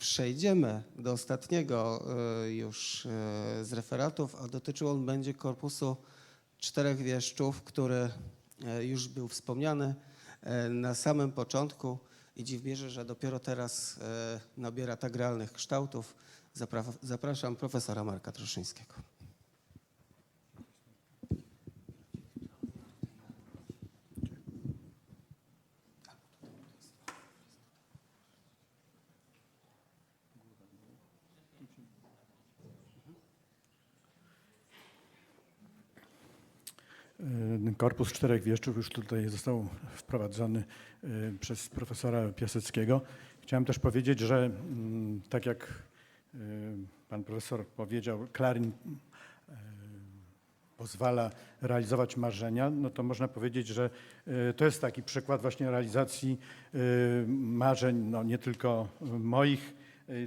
przejdziemy do ostatniego e, już e, z referatów, a dotyczył on będzie korpusu czterech wieszczów, który e, już był wspomniany na samym początku i dziw bierze, że dopiero teraz nabiera tak realnych kształtów. Zapra- Zapraszam profesora Marka Troszyńskiego. Korpus czterech wieszczów już tutaj został wprowadzony y, przez profesora Piaseckiego. Chciałem też powiedzieć, że mm, tak jak y, pan profesor powiedział, Klarin y, pozwala realizować marzenia, no to można powiedzieć, że to jest taki przykład właśnie realizacji marzeń, no nie tylko moich,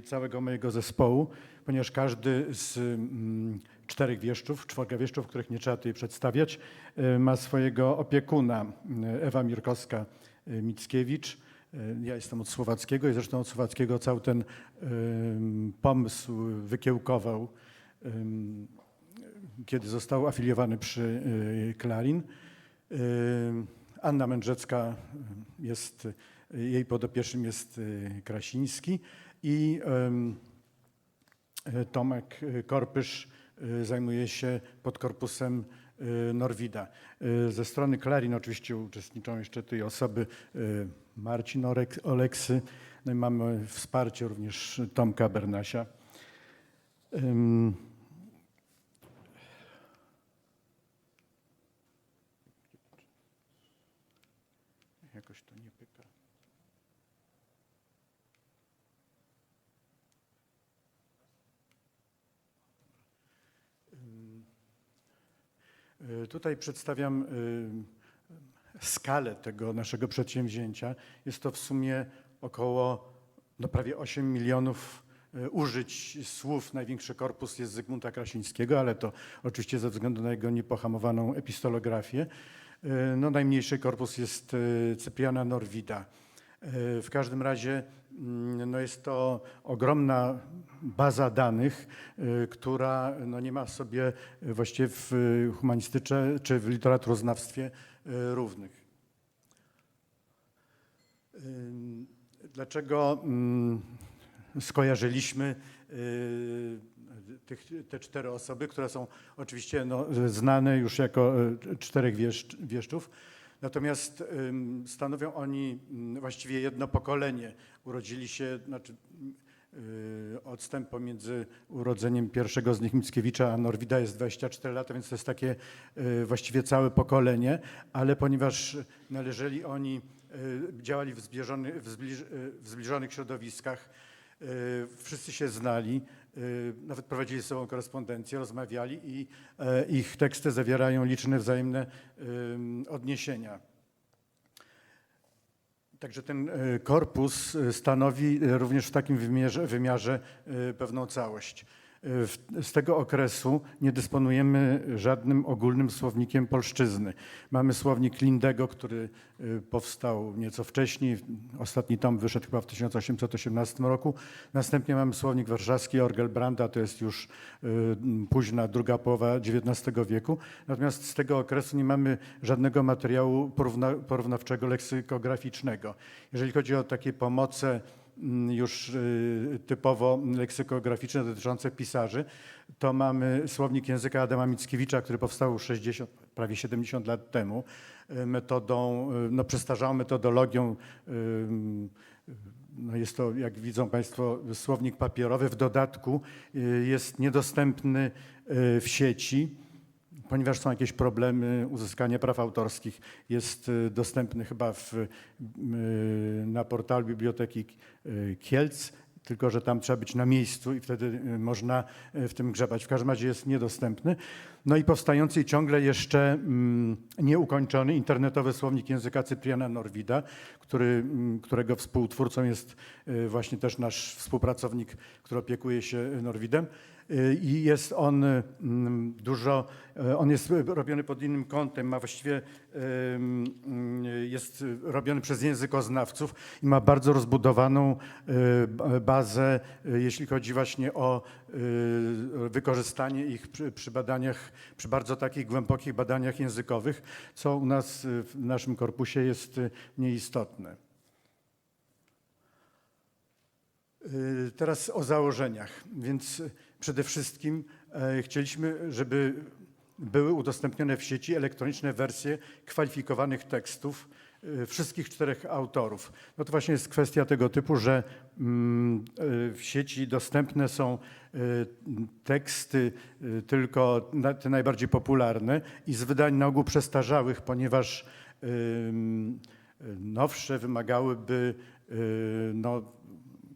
całego mojego zespołu, ponieważ każdy z mm, czterech wieszczów, czworga wieszczów, których nie trzeba tutaj przedstawiać, y, ma swojego opiekuna, y, Ewa Mirkowska-Mickiewicz. Y, Ja jestem od słowackiego i zresztą od słowackiego cały ten pomysł wykiełkował, kiedy został afiliowany przy Klarin. Anna Mędrzecka jest, jej podopiecznym jest Krasiński i Tomek Korpysz zajmuje się pod korpusem y, Norwida. Y, Ze strony Klarin oczywiście uczestniczą jeszcze tej osoby y, Marcin Oleksy, no i mamy wsparcie również Tomka Bernasia. Ym, Jakoś to nie pyka. Y, Tutaj przedstawiam y, skalę tego naszego przedsięwzięcia. Jest to w sumie około no prawie 8 milionów y, użyć słów. Największy korpus jest Zygmunta Krasińskiego, ale to oczywiście ze względu na jego niepohamowaną epistolografię. Y, No, najmniejszy korpus jest Cypriana Norwida. Y, W każdym razie mm, no jest to ogromna baza danych, y, która no nie ma sobie właściwie w humanistyce czy w literaturoznawstwie y, równych. Dlaczego mm, skojarzyliśmy tych, te cztery osoby, które są oczywiście no, znane już jako czterech wieszcz, wieszczów, natomiast stanowią oni właściwie jedno pokolenie. Urodzili się, znaczy y, odstęp pomiędzy urodzeniem pierwszego z nich Mickiewicza a Norwida jest 24 lata, więc to jest takie y, właściwie całe pokolenie, ale ponieważ należeli oni, y, działali w, zbliż, w zbliżonych środowiskach, wszyscy się znali, nawet prowadzili ze sobą korespondencję, rozmawiali i e, ich teksty zawierają liczne wzajemne ym, odniesienia. Także ten korpus stanowi również w takim wymiarze, wymiarze pewną całość. Z tego okresu nie dysponujemy żadnym ogólnym słownikiem polszczyzny. Mamy słownik Lindego, który e, powstał nieco wcześniej. Ostatni tom wyszedł chyba w 1818 roku. Następnie mamy słownik warszawski Orgelbranda, to jest już m, późna druga połowa XIX wieku. Natomiast z tego okresu nie mamy żadnego materiału porówna, porównawczego leksykograficznego. Jeżeli chodzi o takie pomoce już y, typowo leksykograficzne dotyczące pisarzy, to mamy słownik języka Adama Mickiewicza, który powstał 60, prawie 70 lat temu, y, metodą, y, no przestarzałą metodologią. No jest to, jak widzą Państwo, słownik papierowy. W dodatku jest niedostępny w sieci ponieważ są jakieś problemy uzyskania praw autorskich, jest y, dostępny chyba w, y, na portalu Biblioteki y, Kielc, tylko że tam trzeba być na miejscu i wtedy y, można y, w tym grzebać. W każdym razie jest niedostępny. No i powstający i ciągle jeszcze mm, nieukończony internetowy słownik języka Cypriana Norwida, który, mm, którego współtwórcą jest y, właśnie też nasz współpracownik, który opiekuje się Norwidem. I jest on mm, dużo, y, on jest robiony pod innym kątem, ma właściwie, ym, y, jest robiony przez językoznawców i ma bardzo rozbudowaną b- bazę, jeśli chodzi właśnie o wykorzystanie ich przy, badaniach, przy bardzo takich głębokich badaniach językowych, co u nas w naszym korpusie jest nieistotne. Y, Teraz o założeniach. Więc y, przede wszystkim e, chcieliśmy, żeby były udostępnione w sieci elektroniczne wersje kwalifikowanych tekstów y, wszystkich czterech autorów. No to właśnie jest kwestia tego typu, że mm, y, w sieci dostępne są y, teksty y, tylko te najbardziej popularne i z wydań na ogół przestarzałych, ponieważ nowsze wymagałyby y, no,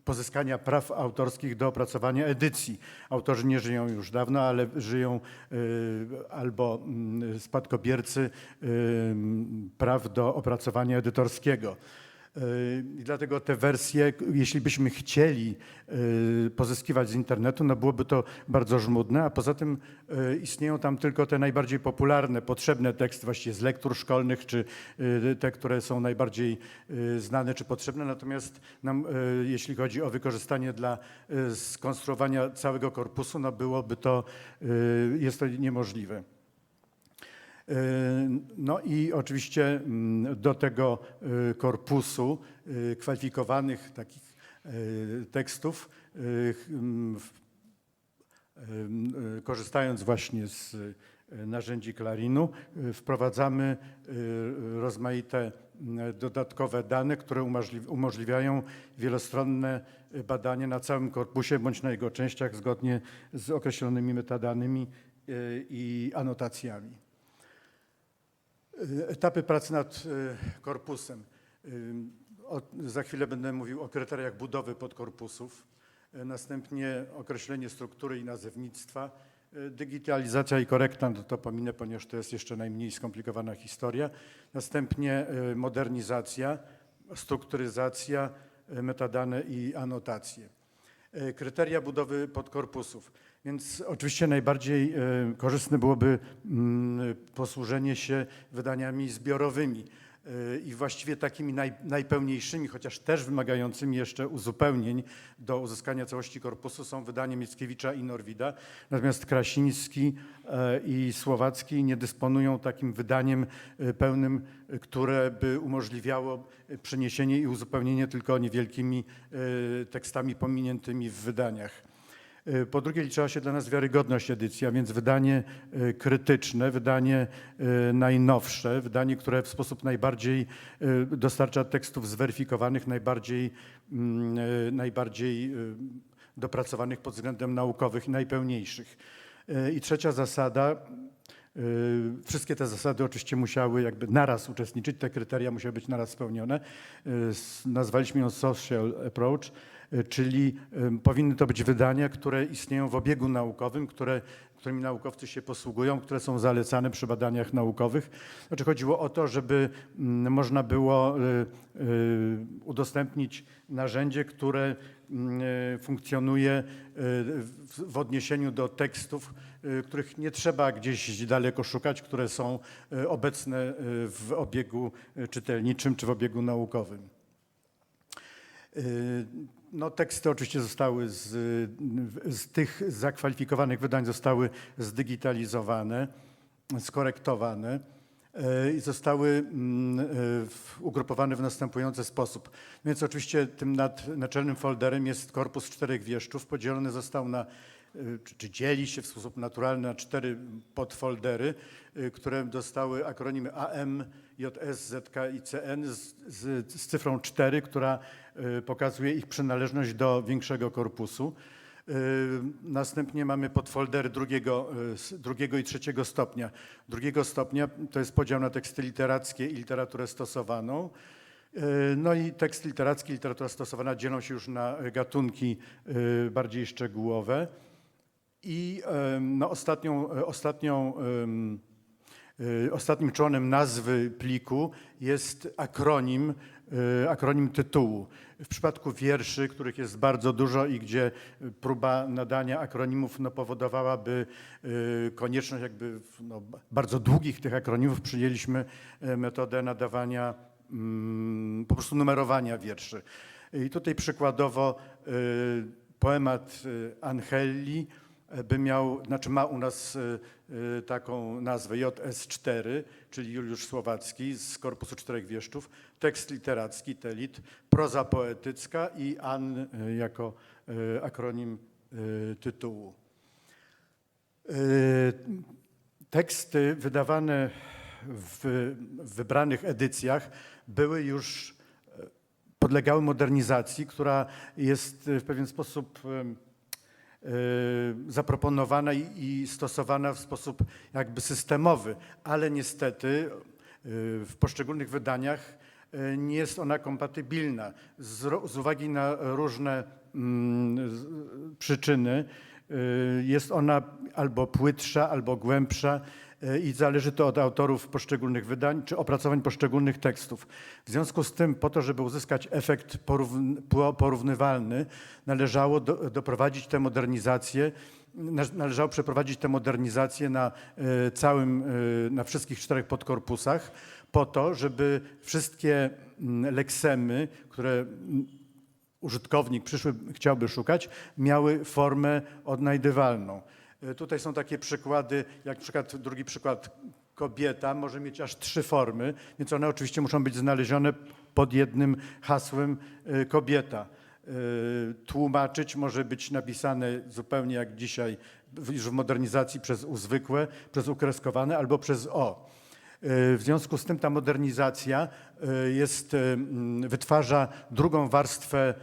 pozyskania praw autorskich do opracowania edycji. Autorzy nie żyją już dawno, ale żyją y, albo mm, spadkobiercy y, praw do opracowania edytorskiego. I dlatego te wersje, jeśli byśmy chcieli y, pozyskiwać z internetu, no byłoby to bardzo żmudne, a poza tym y, istnieją tam tylko te najbardziej popularne, potrzebne teksty właściwie z lektur szkolnych, czy y, te, które są najbardziej znane czy potrzebne. Natomiast nam, jeśli chodzi o wykorzystanie dla skonstruowania całego korpusu, no byłoby to, jest to niemożliwe. Y, No i oczywiście mm, do tego y, korpusu y, kwalifikowanych takich tekstów, mm, korzystając właśnie z narzędzi Clarinu, y, wprowadzamy rozmaite mm, dodatkowe dane, które umożli- umożliwiają wielostronne badanie na całym korpusie bądź na jego częściach zgodnie z określonymi metadanymi i anotacjami. Y, Etapy pracy nad y, korpusem. O- Za chwilę będę mówił o kryteriach budowy podkorpusów. Następnie określenie struktury i nazewnictwa. Digitalizacja i korekta, no to pominę, ponieważ to jest jeszcze najmniej skomplikowana historia. Następnie modernizacja, strukturyzacja, metadane i anotacje. E, kryteria budowy podkorpusów. Więc oczywiście najbardziej e, korzystne byłoby mm, posłużenie się wydaniami zbiorowymi e, i właściwie takimi naj, najpełniejszymi, chociaż też wymagającymi jeszcze uzupełnień do uzyskania całości korpusu są wydania Mickiewicza i Norwida. Natomiast Krasiński e, i Słowacki nie dysponują takim wydaniem pełnym, które by umożliwiało przeniesienie i uzupełnienie tylko niewielkimi tekstami pominiętymi w wydaniach. E, Po drugie liczyła się dla nas wiarygodność edycji, a więc wydanie e, krytyczne, wydanie e, najnowsze, wydanie, które w sposób najbardziej dostarcza tekstów zweryfikowanych, najbardziej, mm, najbardziej dopracowanych pod względem naukowych i najpełniejszych. I trzecia zasada, y, Wszystkie te zasady oczywiście musiały jakby naraz uczestniczyć, te kryteria musiały być naraz spełnione. Y, Nazwaliśmy ją social approach, y, czyli y, powinny to być wydania, które istnieją w obiegu naukowym, które, którymi naukowcy się posługują, które są zalecane przy badaniach naukowych. Znaczy chodziło o to, żeby mm, można było y, y, udostępnić narzędzie, które mm, funkcjonuje w odniesieniu do tekstów, których nie trzeba gdzieś daleko szukać, które są obecne w obiegu czytelniczym czy w obiegu naukowym. No, teksty oczywiście zostały z, z tych zakwalifikowanych wydań zostały zdigitalizowane, skorektowane y, i zostały mm, w- ugrupowane w następujący sposób. Więc oczywiście tym nad, naczelnym folderem jest korpus czterech wieszczów. Podzielony został na, y, czy, dzieli się w sposób naturalny na cztery podfoldery, które dostały akronimy AM, JS, ZK i CN z, z, z cyfrą 4, która pokazuje ich przynależność do większego korpusu. Y, Następnie mamy podfoldery drugiego, y, drugiego i trzeciego stopnia. Drugiego stopnia to jest podział na teksty literackie i literaturę stosowaną. Y, No i tekst literacki literatura stosowana dzielą się już na gatunki y, bardziej szczegółowe. I no, ostatnią, ostatnią, ostatnim członem nazwy pliku jest akronim y, akronim tytułu. W przypadku wierszy, których jest bardzo dużo i gdzie y, próba nadania akronimów no, powodowałaby y, konieczność jakby no, bardzo długich tych akronimów, przyjęliśmy y, metodę nadawania mm, po prostu numerowania wierszy. I tutaj przykładowo poemat Angeli by miał, znaczy ma u nas y, y, taką nazwę JS4, czyli Juliusz Słowacki z korpusu czterech wieszczów, tekst literacki, telit, proza poetycka i AN y, jako akronim tytułu. Teksty wydawane w, wybranych edycjach były już podlegały modernizacji, która jest w pewien sposób zaproponowana i, stosowana w sposób jakby systemowy, ale niestety e, w poszczególnych wydaniach e, nie jest ona kompatybilna z, uwagi na różne mm, przyczyny. y, Jest ona albo płytsza, albo głębsza y, i zależy to od autorów poszczególnych wydań czy opracowań poszczególnych tekstów. W związku z tym, po to, żeby uzyskać efekt porówn- po- porównywalny, należało do, doprowadzić tę modernizację, na- należało przeprowadzić tę modernizację na y, całym, y, na wszystkich czterech podkorpusach, po to, żeby wszystkie mm, leksemy, które mm, użytkownik przyszły chciałby szukać, miały formę odnajdywalną. E, Tutaj są takie przykłady, jak przykład, drugi przykład, kobieta może mieć aż trzy formy, więc one oczywiście muszą być znalezione pod jednym hasłem e, kobieta. E, Tłumaczyć może być napisane zupełnie jak dzisiaj, już w modernizacji przez U zwykłe, przez ukreskowane albo przez O. W związku z tym ta modernizacja y, jest, mm, wytwarza drugą warstwę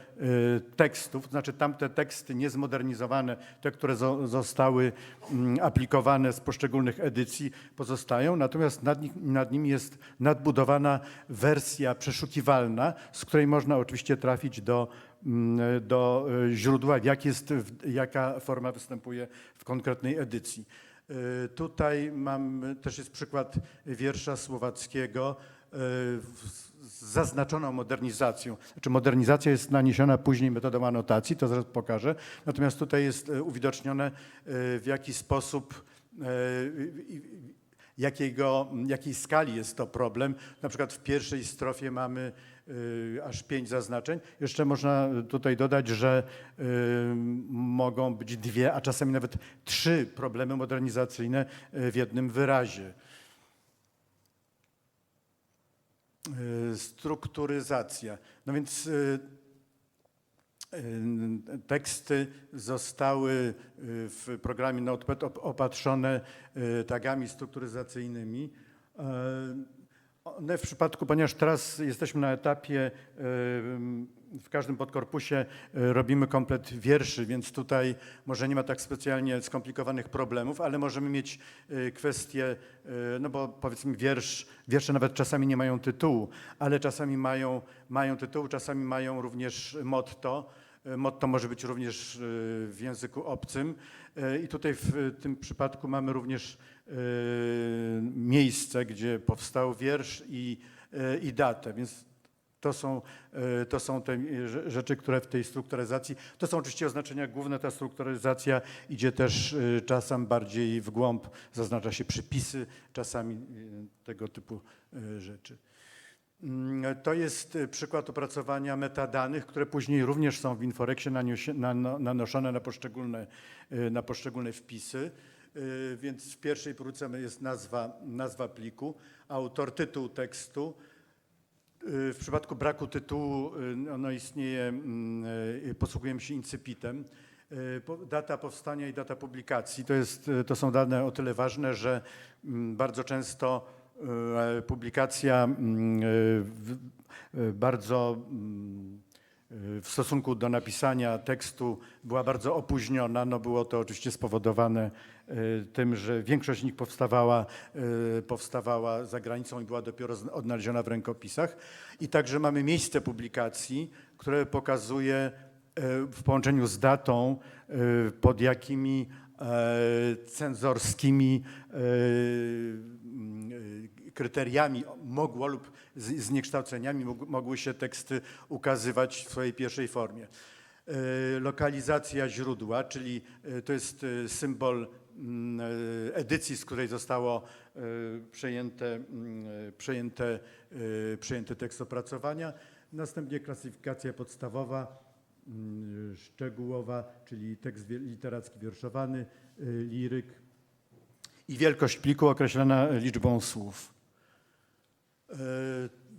tekstów, znaczy tamte teksty niezmodernizowane, te, które zo- zostały aplikowane z poszczególnych edycji, pozostają, natomiast nad, nich- nad nimi jest nadbudowana wersja przeszukiwalna, z której można oczywiście trafić do, do źródła, jak jest, jaka forma występuje w konkretnej edycji. Y, Tutaj mam, też jest przykład wiersza słowackiego w- z zaznaczoną modernizacją. Znaczy modernizacja jest naniesiona później metodą anotacji, to zaraz pokażę. Natomiast tutaj jest y, uwidocznione, w jaki sposób, jakiego, jakiej skali jest to problem. Na przykład w pierwszej strofie mamy aż pięć zaznaczeń. Jeszcze można tutaj dodać, że y, mogą być dwie, a czasami nawet trzy problemy modernizacyjne y, w jednym wyrazie. Y, Strukturyzacja. No więc y, y, teksty zostały y, w programie Notepad op- opatrzone y, tagami strukturyzacyjnymi. E, One w przypadku, ponieważ teraz jesteśmy na etapie, w każdym podkorpusie y, robimy komplet wierszy, więc tutaj może nie ma tak specjalnie skomplikowanych problemów, ale możemy mieć y, kwestie, y, no bo powiedzmy wiersz, wiersze nawet czasami nie mają tytułu, ale czasami mają, mają tytuł, czasami mają również motto. Y, Motto może być również y, w języku obcym. Y, i tutaj w tym przypadku mamy również miejsce, gdzie powstał wiersz i, i datę, więc to są, to są te rze- rzeczy, które w tej strukturyzacji, to są oczywiście oznaczenia główne, ta strukturyzacja idzie też czasem bardziej w głąb, zaznacza się przypisy, czasami tego typu rzeczy. Mm, To jest y, przykład opracowania metadanych, które później również są w Inforexie nanoszone na poszczególne, y, na poszczególne wpisy. Y, Więc w pierwszej próbce jest nazwa, nazwa pliku, autor, tytuł tekstu. W przypadku braku tytułu ono istnieje, mm, posługujemy się incypitem. Data powstania i data publikacji to, jest, to są dane o tyle ważne, że mm, bardzo często publikacja mm, w- y, bardzo mm, w stosunku do napisania tekstu była bardzo opóźniona. No było to oczywiście spowodowane tym, że większość z nich powstawała, powstawała za granicą i była dopiero odnaleziona w rękopisach. I także mamy miejsce publikacji, które pokazuje w połączeniu z datą, pod jakimi e, cenzorskimi e, e, kryteriami mogło lub zniekształceniami mogły się teksty ukazywać w swojej pierwszej formie. E, Lokalizacja źródła, czyli e, to jest symbol mm, edycji, z której zostało przejęte, mm, przejęte, przejęty tekst opracowania. Następnie klasyfikacja podstawowa, mm, szczegółowa, czyli tekst literacki wierszowany, y, liryk i wielkość pliku określona liczbą słów. E,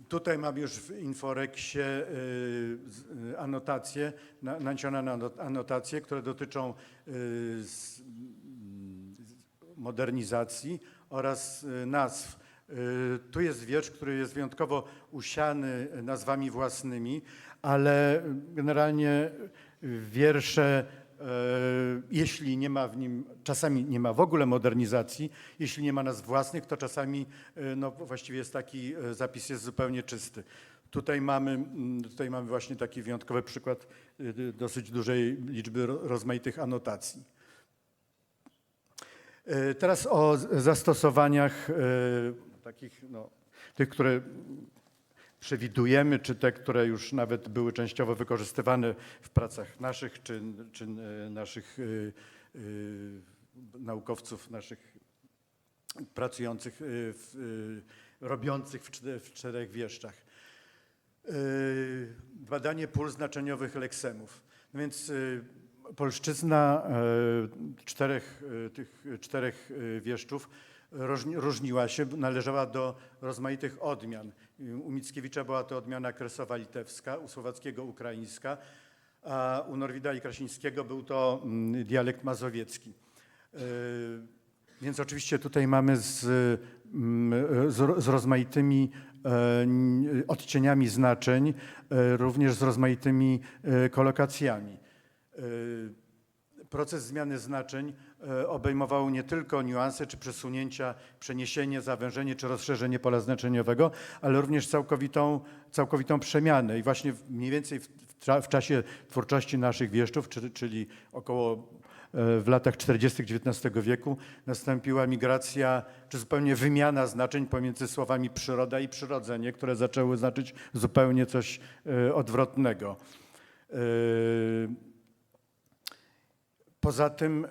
Tutaj mam już w Inforeksie e, e, anotacje, na- naniesione na anot- anotacje, które dotyczą modernizacji oraz nazw. Tu jest wiersz, który jest wyjątkowo usiany nazwami własnymi, ale generalnie wiersze, jeśli nie ma w nim, czasami nie ma w ogóle modernizacji, jeśli nie ma nazw własnych, to czasami e, no, właściwie jest taki e, zapis jest zupełnie czysty. Tutaj mamy, mm, tutaj mamy właśnie taki wyjątkowy przykład e, dosyć dużej liczby ro- rozmaitych anotacji. E, Teraz o zastosowaniach e, takich, no, tych, które przewidujemy, czy te, które już nawet były częściowo wykorzystywane w pracach naszych, czy, czy e, naszych e, e, naukowców, naszych pracujących, w, robiących w, czte- w czterech wieszczach. Badanie pól znaczeniowych leksemów. No więc polszczyzna czterech, tych czterech wieszczów różniła się, należała do rozmaitych odmian. U Mickiewicza była to odmiana kresowa-litewska, u Słowackiego ukraińska, a u Norwida i Krasińskiego był to mm, dialekt mazowiecki. E, Więc oczywiście tutaj mamy z, mm, z, rozmaitymi e, odcieniami znaczeń, e, również z rozmaitymi kolokacjami. Proces zmiany znaczeń e, obejmował nie tylko niuanse czy przesunięcia, przeniesienie, zawężenie czy rozszerzenie pola znaczeniowego, ale również całkowitą, całkowitą przemianę. I właśnie mniej więcej w, w, cza- w czasie twórczości naszych wieszczów, czy, czyli około e, w latach 40. XIX wieku nastąpiła migracja, czy zupełnie wymiana znaczeń pomiędzy słowami przyroda i przyrodzenie, które zaczęły znaczyć zupełnie coś e, odwrotnego. Poza tym e,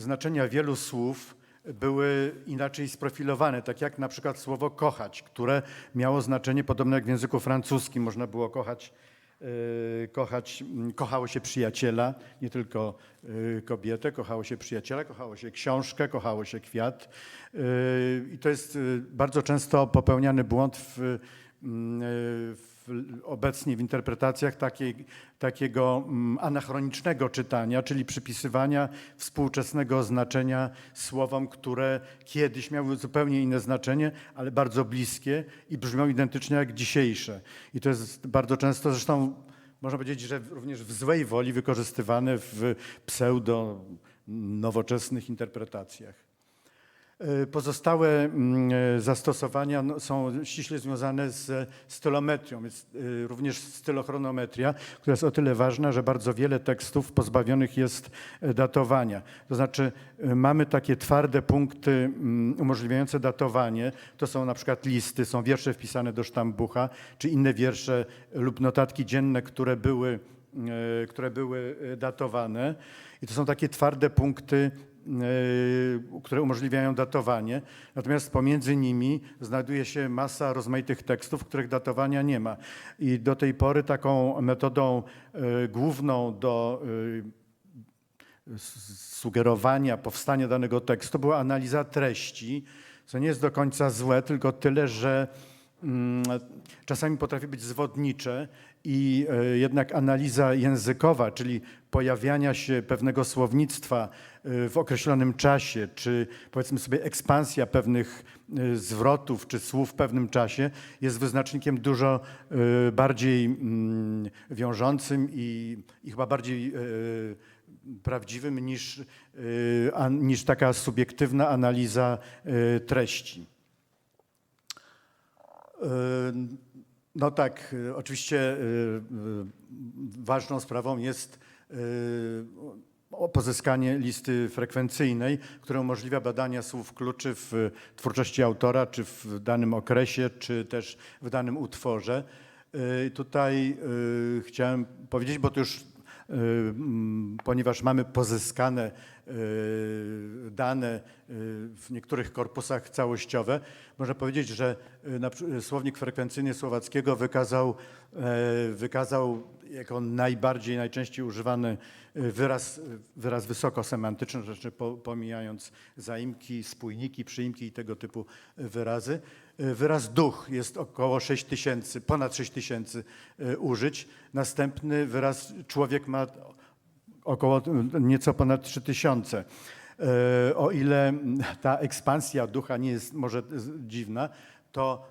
znaczenia wielu słów były inaczej sprofilowane, tak jak na przykład słowo kochać, które miało znaczenie podobne jak w języku francuskim. Można było kochać, e, kochać kochało się przyjaciela, nie tylko e, kobietę, kochało się przyjaciela, kochało się książkę, kochało się kwiat. I to jest bardzo często popełniany błąd w, e, w, obecnie w interpretacjach takiej, takiego mm, anachronicznego czytania, czyli przypisywania współczesnego znaczenia słowom, które kiedyś miały zupełnie inne znaczenie, ale bardzo bliskie i brzmią identycznie jak dzisiejsze. I to jest bardzo często zresztą można powiedzieć, że również w złej woli wykorzystywane w pseudo nowoczesnych interpretacjach. E, Pozostałe mm, e, zastosowania no, są ściśle związane z stylometrią, więc e, również stylochronometria, która jest o tyle ważna, że bardzo wiele tekstów pozbawionych jest datowania. To znaczy mamy takie twarde punkty mm, umożliwiające datowanie. To są na przykład listy, są wiersze wpisane do sztambucha, czy inne wiersze lub notatki dzienne, które były, które były datowane. I to są takie twarde punkty które umożliwiają datowanie. Natomiast pomiędzy nimi znajduje się masa rozmaitych tekstów, których datowania nie ma. I do tej pory taką metodą e, główną do e, sugerowania powstania danego tekstu była analiza treści, co nie jest do końca złe, tylko tyle, że czasami potrafi być zwodnicze i e, jednak analiza językowa, czyli pojawiania się pewnego słownictwa e, w określonym czasie, czy powiedzmy sobie ekspansja pewnych e, zwrotów czy słów w pewnym czasie jest wyznacznikiem dużo bardziej mm, wiążącym i, i chyba bardziej prawdziwym niż, niż taka subiektywna analiza treści. E, No tak, e, oczywiście e, ważną sprawą jest pozyskanie listy frekwencyjnej, która umożliwia badania słów kluczy w twórczości autora, czy w danym okresie, czy też w danym utworze. Tutaj chciałem powiedzieć, bo to już ponieważ mamy pozyskane e, dane e, w niektórych korpusach całościowe, można powiedzieć, że słownik frekwencyjny słowackiego wykazał, wykazał jako najbardziej, najczęściej używany wyraz, wyraz wysokosemantyczny, po- pomijając zaimki, spójniki, przyimki i tego typu wyrazy. E, Wyraz duch jest około 6 tysięcy, ponad 6 tysięcy e, użyć. Następny wyraz człowiek ma około nieco ponad 3000. E, O ile ta ekspansja ducha nie jest może dziwna, to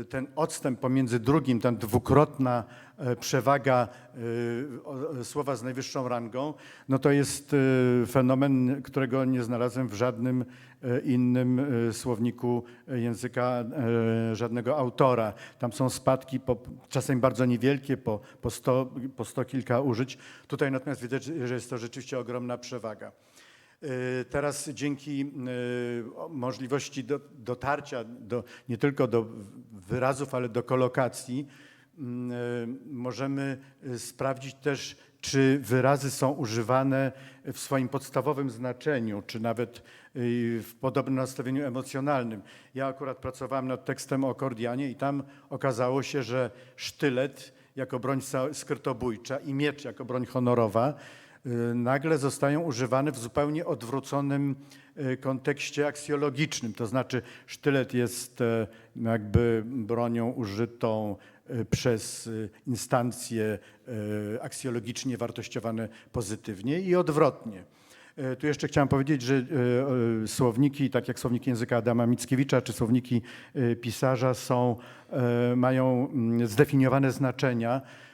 e, ten odstęp pomiędzy drugim, ta dwukrotna e, przewaga e, o- słowa z najwyższą rangą, no to jest e, fenomen, którego nie znalazłem w żadnym e, innym e, słowniku języka e, żadnego autora. Tam są spadki, po, czasem bardzo niewielkie, po, po, sto, po sto kilka użyć. Tutaj natomiast widać, że jest to rzeczywiście ogromna przewaga. Y, Teraz dzięki y, możliwości do, dotarcia do, nie tylko do wyrazów, ale do kolokacji, mm, y, możemy sprawdzić też, czy wyrazy są używane w swoim podstawowym znaczeniu, czy nawet w podobnym nastawieniu emocjonalnym. Ja akurat pracowałem nad tekstem o Kordianie i tam okazało się, że sztylet jako broń skrytobójcza i miecz jako broń honorowa nagle zostają używane w zupełnie odwróconym y, kontekście aksjologicznym. To znaczy sztylet jest e, jakby bronią użytą e, przez y, instancje e, aksjologicznie wartościowane pozytywnie i odwrotnie. E, Tu jeszcze chciałem powiedzieć, że e, e, słowniki, tak jak słowniki języka Adama Mickiewicza czy słowniki e, pisarza są, e, mają mm, zdefiniowane znaczenia, e,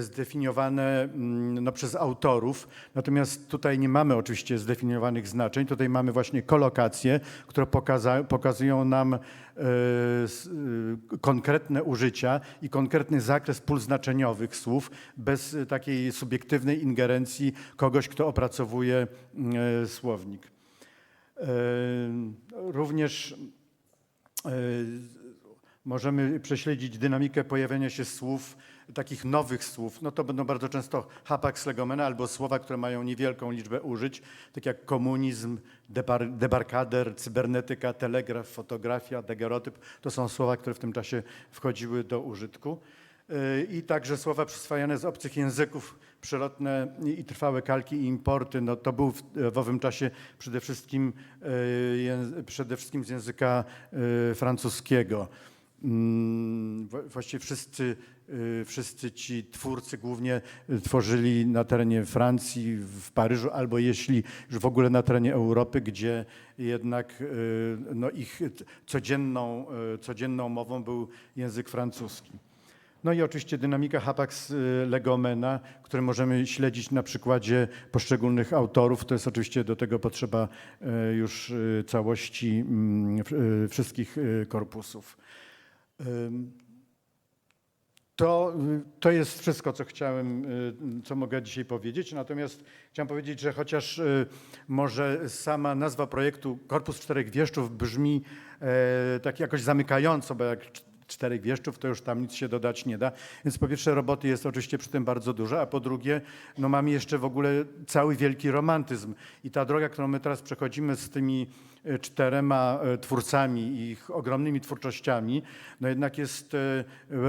zdefiniowane mm, no, przez autorów. Natomiast tutaj nie mamy oczywiście zdefiniowanych znaczeń. Tutaj mamy właśnie kolokacje, które pokaza, pokazują nam s- e, konkretne użycia i konkretny zakres pól znaczeniowych słów bez takiej subiektywnej ingerencji kogoś, kto opracowuje e, słownik. Również możemy prześledzić dynamikę pojawiania się słów, takich nowych słów. No to będą bardzo często hapax legomena albo słowa, które mają niewielką liczbę użyć, tak jak komunizm, debar, debarkader, cybernetyka, telegraf, fotografia, dagerotyp. To są słowa, które w tym czasie wchodziły do użytku. E, I także słowa przyswajane z obcych języków, przelotne i trwałe kalki i importy. No to był w, w owym czasie przede wszystkim, języ- przede wszystkim z języka e, francuskiego. Mm, Właściwie wszyscy, y, wszyscy ci twórcy głównie y, tworzyli na terenie Francji, w Paryżu, albo jeśli już w ogóle na terenie Europy, gdzie jednak y, no, ich codzienną, codzienną mową był język francuski. No i oczywiście dynamika hapax legomena, który możemy śledzić na przykładzie poszczególnych autorów. To jest oczywiście do tego potrzeba już całości mm, wszystkich korpusów. To, y, to jest wszystko, co chciałem, y, co mogę dzisiaj powiedzieć. Natomiast chciałem powiedzieć, że chociaż y, może sama nazwa projektu Korpus Czterech Wieszczów brzmi e, tak jakoś zamykająco, bo jak cz- czterech wieszczów, to już tam nic się dodać nie da. Więc po pierwsze roboty jest oczywiście przy tym bardzo dużo, a po drugie no mamy jeszcze w ogóle cały wielki romantyzm. I ta droga, którą my teraz przechodzimy z tymi czterema e, twórcami i ich ogromnymi twórczościami, no jednak jest, e,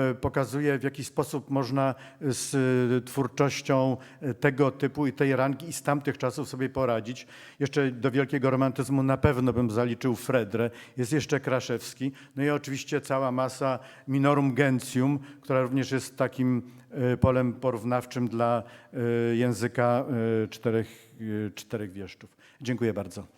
e, pokazuje w jaki sposób można z e, twórczością e, tego typu i tej rangi i z tamtych czasów sobie poradzić. Jeszcze do wielkiego romantyzmu na pewno bym zaliczył Fredrę, jest jeszcze Kraszewski, no i oczywiście cała masa Minorum Gentium, która również jest takim e, polem porównawczym dla e, języka e, czterech, e, czterech wieszczów. Dziękuję bardzo.